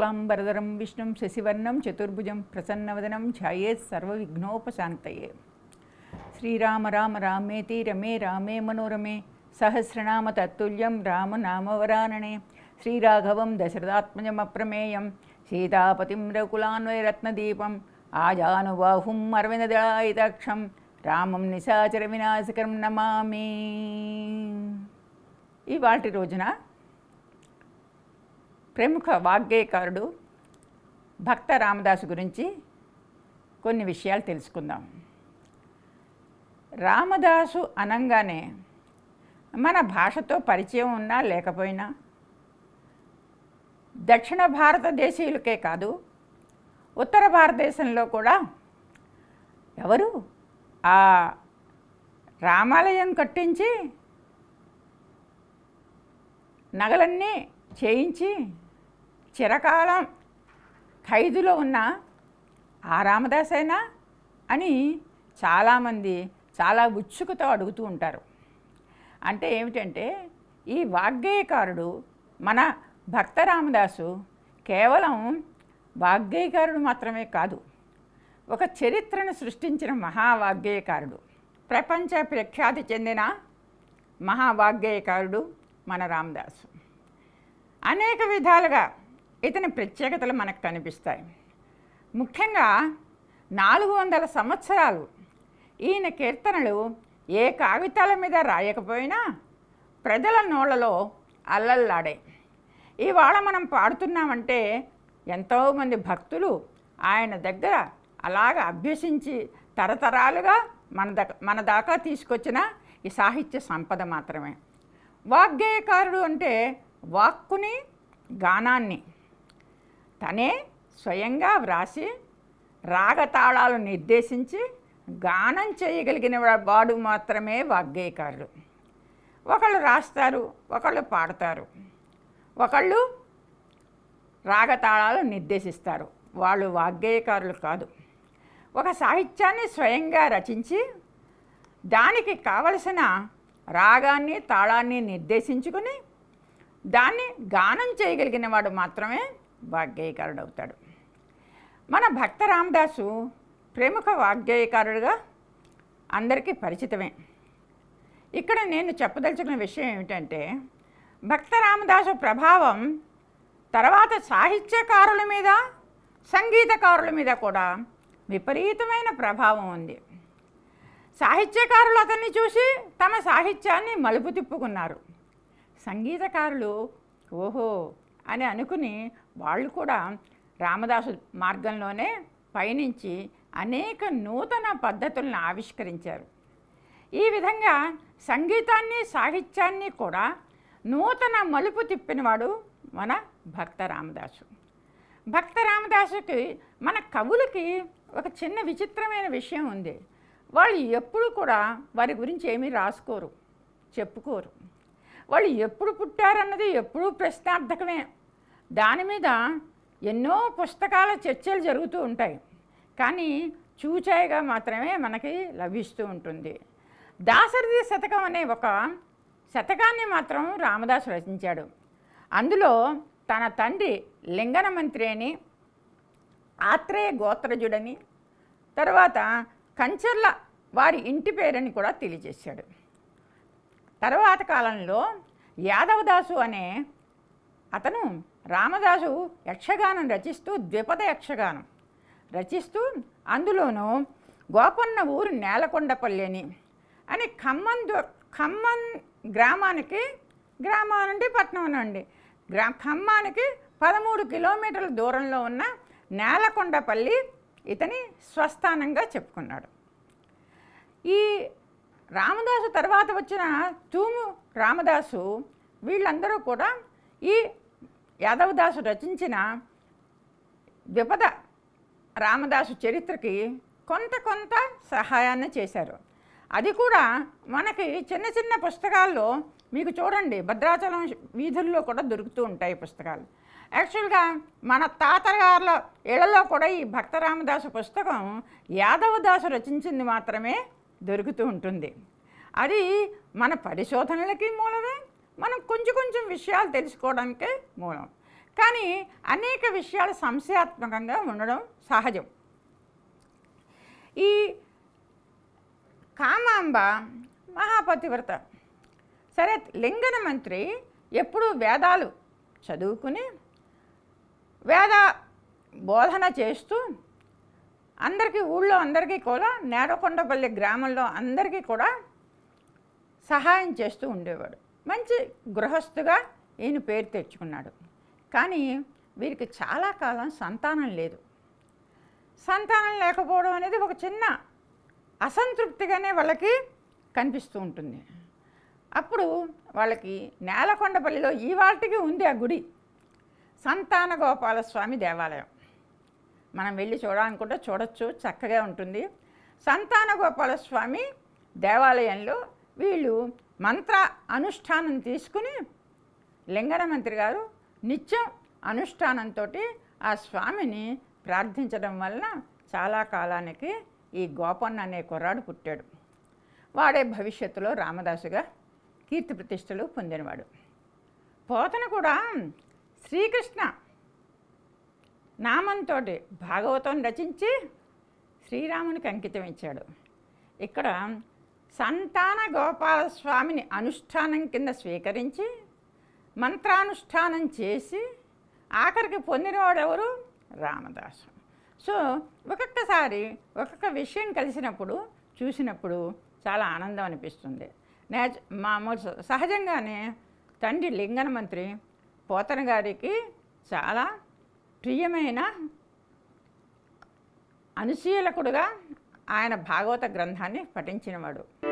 శుక్లాంబరధరం విష్ణుం శశివర్ణం చతుర్భుజం ప్రసన్నవదనం ఛాయేత్ సర్వవిఘ్నోపశాంతయే. శ్రీరామ రామ రామేతి రమే రామే మనోరమే సహస్రనామ తత్తుల్యం రామనామవరాననే శ్రీరాఘవం దశరథాత్మజమప్రమేయం సీతాపతిం రకులాన్వయరత్నదీపం ఆజానుబాహుం అరవిందదాయితాక్షం రామం నిశాచర వినాశకరం నమామి. ఇవాటి రోజున ప్రముఖ వాగ్గేయకారుడు భక్త రామదాసు గురించి కొన్ని విషయాలు తెలుసుకుందాం. రామదాసు అనంగానే మన భాషతో పరిచయం ఉన్నా లేకపోయినా దక్షిణ భారతదేశీయులకే కాదు ఉత్తర భారతదేశంలో కూడా ఎవరు? ఆ రామాలయం కట్టించి నగలన్నీ చేయించి చిరకాలం ఖైదులో ఉన్న ఆ రామదాసేనా అని చాలామంది చాలా ఉత్సుకతో అడుగుతూ ఉంటారు. అంటే ఏమిటంటే ఈ వాగ్గేయకారుడు మన భక్త రామదాసు కేవలం వాగ్గేయకారుడు మాత్రమే కాదు ఒక చరిత్రను సృష్టించిన మహావాగ్గేయకారుడు ప్రపంచ ప్రఖ్యాతి చెందిన మహావాగ్గేయకారుడు మన రామదాసు. అనేక విధాలుగా ఇతని ప్రత్యేకతలు మనకు కనిపిస్తాయి. ముఖ్యంగా నాలుగు వందల సంవత్సరాలు ఈయన కీర్తనలు ఏ కాగితాల మీద రాయకపోయినా ప్రజల నోళ్ళలో అల్లల్లాడే. ఇవాళ మనం పాడుతున్నామంటే ఎంతోమంది భక్తులు ఆయన దగ్గర అలాగ అభ్యసించి తరతరాలుగా మన దక మన దాకా తీసుకొచ్చిన ఈ సాహిత్య సంపద మాత్రమే. వాగ్గేయకారుడు అంటే వాక్కుని గానాన్ని. తనే స్వయంగా వ్రాసి రాగతాళాలు నిర్దేశించి గానం చేయగలిగిన వాడు మాత్రమే వాగ్గేయకారుడు. ఒకళ్ళు రాస్తారు ఒకళ్ళు పాడతారు. ఒకళ్ళు రాగతాళాలు నిర్దేశిస్తారు. వాళ్ళు వాగ్గేయకారులు కాదు. ఒక సాహిత్యాన్ని స్వయంగా రచించి దానికి కావలసిన రాగాన్ని తాళాన్ని నిర్దేశించుకుని దాన్ని గానం చేయగలిగిన వాడు మాత్రమే వాగ్గేయకారుడు అవుతాడు మన భక్త రామదాసు ప్రముఖ వాగ్గేయకారుడుగా అందరికీ పరిచితమే. ఇక్కడ నేను చెప్పదలుచుకున్న విషయం ఏమిటంటే భక్త రామదాసు ప్రభావం తర్వాత సాహిత్యకారుల మీద సంగీతకారుల మీద కూడా విపరీతమైన ప్రభావం ఉంది. సాహిత్యకారులు అతన్ని చూసి తమ సాహిత్యాన్ని మలుపు తిప్పుకున్నారు. సంగీతకారులు ఓహో అని అనుకుని వాళ్ళు కూడా రామదాసు మార్గంలోనే పయనించి అనేక నూతన పద్ధతులను ఆవిష్కరించారు. ఈ విధంగా సంగీతాన్ని సాహిత్యాన్ని కూడా నూతన మలుపు తిప్పినవాడు మన భక్త రామదాసు. భక్త రామదాసుకి మన కవులకి ఒక చిన్న విచిత్రమైన విషయం ఉంది. వాళ్ళు ఎప్పుడు కూడా వారి గురించి ఏమీ రాసుకోరు చెప్పుకోరు. వాళ్ళు ఎప్పుడు పుట్టారన్నది ఎప్పుడూ ప్రశ్నార్థకమే. దాని మీద ఎన్నో పుస్తకాల చర్చలు జరుగుతూ ఉంటాయి. కానీ చూచాయిగా మాత్రమే మనకి లభిస్తూ ఉంటుంది. దాసరథి శతకం అనే ఒక శతకాన్ని మాత్రం రామదాసు రచించాడు. అందులో తన తండ్రి లింగన మంత్రి అని ఆత్రేయ గోత్రజుడని తర్వాత కంచర్ల వారి ఇంటి పేరని కూడా తెలియజేశాడు. తర్వాత కాలంలో యాదవదాసు అనే అతను రామదాసు యక్షగానం రచిస్తూ ద్విపద యక్షగానం రచిస్తూ అందులోనూ గోపన్న ఊరు నేలకొండపల్లి అని అని ఖమ్మం ఖమ్మం గ్రామానికి గ్రామం నుండి పట్నం నుండి గ్రా ఖమ్మానికి పదమూడు కిలోమీటర్ల దూరంలో ఉన్న నేలకొండపల్లి ఇతని స్వస్థానంగా చెప్పుకున్నాడు. ఈ రామదాసు తర్వాత వచ్చిన తూము రామదాసు వీళ్ళందరూ కూడా ఈ యాదవదాసు రచించిన ద్విపద రామదాసు చరిత్రకి కొంత కొంత సహాయాన్ని చేశారు. అది కూడా మనకి చిన్న చిన్న పుస్తకాల్లో మీకు చూడండి భద్రాచలం వీధుల్లో కూడా దొరుకుతూ ఉంటాయి పుస్తకాలు. యాక్చువల్గా మన తాతగారుల ఇళ్ళలో కూడా ఈ భక్త రామదాసు పుస్తకం యాదవదాసు రచించింది మాత్రమే దొరుకుతూ ఉంటుంది. అది మన పరిశోధనలకి మూలమే మనం కొంచెం కొంచెం విషయాలు తెలుసుకోవడానికే మూలం. కానీ అనేక విషయాలు సంశయాత్మకంగా ఉండడం సహజం. ఈ కామాంబ మహాపతివ్రత. సరే లింగన మంత్రి ఎప్పుడూ వేదాలు చదువుకుని వేద బోధన చేస్తూ అందరికీ ఊళ్ళో అందరికీ కూడా నేరకొండపల్లి గ్రామంలో అందరికీ కూడా సహాయం చేస్తూ ఉండేవాడు. మంచి గృహస్థుగా ఈయన పేరు తెచ్చుకున్నాడు. కానీ వీరికి చాలా కాలం సంతానం లేదు. సంతానం లేకపోవడం అనేది ఒక చిన్న అసంతృప్తిగానే వాళ్ళకి కనిపిస్తూ ఉంటుంది. అప్పుడు వాళ్ళకి నేలకొండపల్లిలో ఈ వాటికి ఉంది ఆ గుడి. సంతాన గోపాలస్వామి దేవాలయం. మనం వెళ్ళి చూడాలనుకుంటే చూడొచ్చు చక్కగా ఉంటుంది. సంతాన గోపాల స్వామి దేవాలయంలో వీళ్ళు మంత్ర అనుష్ఠానం తీసుకుని లింగన మంత్రి గారు నిత్యం అనుష్ఠానంతో ఆ స్వామిని ప్రార్థించడం వలన చాలా కాలానికి ఈ గోపన్న అనే కుర్రాడు పుట్టాడు. వాడే భవిష్యత్తులో రామదాసుగా కీర్తి ప్రతిష్టలు పొందినవాడు. పోతన కూడా శ్రీకృష్ణ నామంతో భాగవతం రచించి శ్రీరామునికి అంకితం ఇచ్చాడు. ఇక్కడ సంతాన గోపాలస్వామిని అనుష్ఠానం కింద స్వీకరించి మంత్రానుష్ఠానం చేసి ఆఖరికి పొందినవాడు ఎవరు రామదాసు. సో ఒక్కొక్కసారి ఒక్కొక్క విషయం కలిసినప్పుడు చూసినప్పుడు చాలా ఆనందం అనిపిస్తుంది. నేచ మామూలు సహజంగానే తండ్రి లింగన మంత్రి పోతన గారికి చాలా ప్రియమైన అనుశీలకుడుగా ఆయన భాగవత గ్రంథాన్ని పఠించినవాడు.